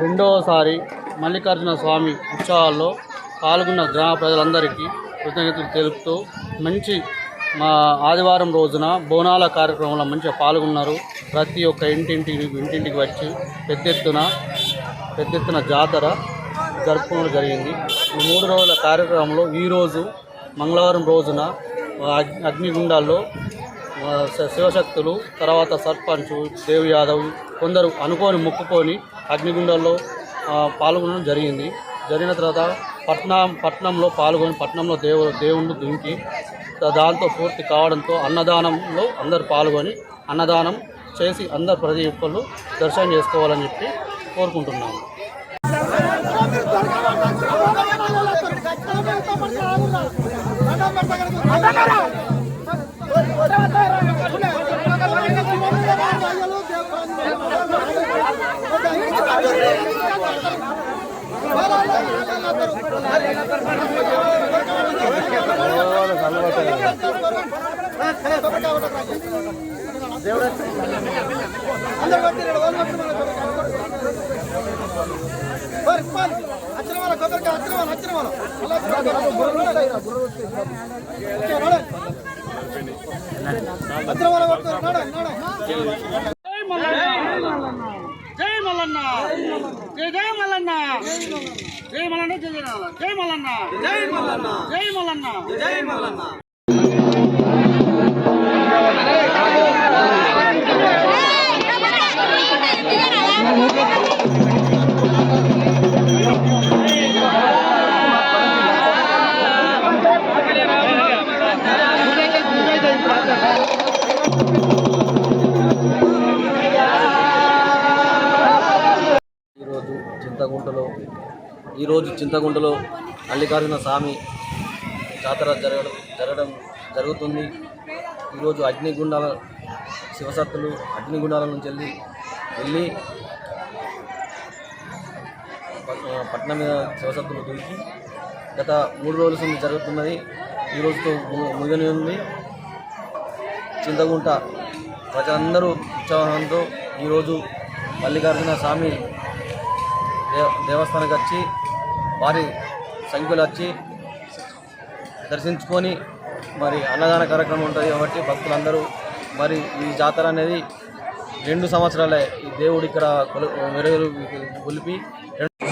రెండవసారి మల్లికార్జున స్వామి ఉత్సవాల్లో పాల్గొన్న గ్రామ ప్రజలందరికీ కృతజ్ఞతలు తెలుపుతూ మంచి మా ఆదివారం రోజున బోనాల కార్యక్రమంలో మంచిగా పాల్గొన్నారు. ప్రతి ఒక్క ఇంటింటికి ఇంటింటికి వచ్చి పెద్ద ఎత్తున పెద్ద ఎత్తున జాతర జరుపుకోవడం జరిగింది. ఈ మూడు రోజుల కార్యక్రమంలో ఈరోజు మంగళవారం రోజున అగ్నిగుండాల్లో శివశక్తులు తర్వాత సర్పంచ్ దేవ్ యాదవ్ కొందరు అనుకోని మొక్కుకొని అగ్నిగుండాల్లో పాల్గొనడం జరిగింది. జరిగిన తర్వాత పట్నం పట్నంలో పాల్గొని పట్నంలో దేవు దేవుణ్ణి దుంకి దాంతో పూర్తి కావడంతో అన్నదానంలో అందరు పాల్గొని అన్నదానం చేసి అందరు ప్రతి ఒక్కళ్ళు దర్శనం చేసుకోవాలని చెప్పి కోరుకుంటున్నాము. జై మల్లన్న జై జై మల్లన్న జై మల్లన్న. జై జై మల్లన్న. జై మల్లన్న. జై మల్లన్న. జై మల్లన్న. ఈరోజు ఈరోజు చింతగుంటలో మల్లికార్జున స్వామి జాతర జరగడం జరగడం జరుగుతుంది. ఈరోజు అగ్నిగుండాల శివసత్తులు అగ్నిగుండాల నుంచి వెళ్ళి వెళ్ళి పట్- పట్నం మీద శివసత్తులు దూకి గత మూడు రోజుల నుంచి జరుగుతున్నది. ఈ రోజుతో ముగిని ఉంది చింతగుంట ప్రజలందరూ ఉత్సాహంతో ఈరోజు మల్లికార్జున స్వామి దేవస్థానానికి వచ్చి వారి సంఖ్యలు వచ్చి దర్శించుకొని మరి అన్నదాన కార్యక్రమం ఉంటుంది కాబట్టి భక్తులందరూ మరి ఈ జాతర అనేది రెండు సంవత్సరాలే ఈ దేవుడు ఇక్కడ కొలు మెరుగులు కొలిపి రెండు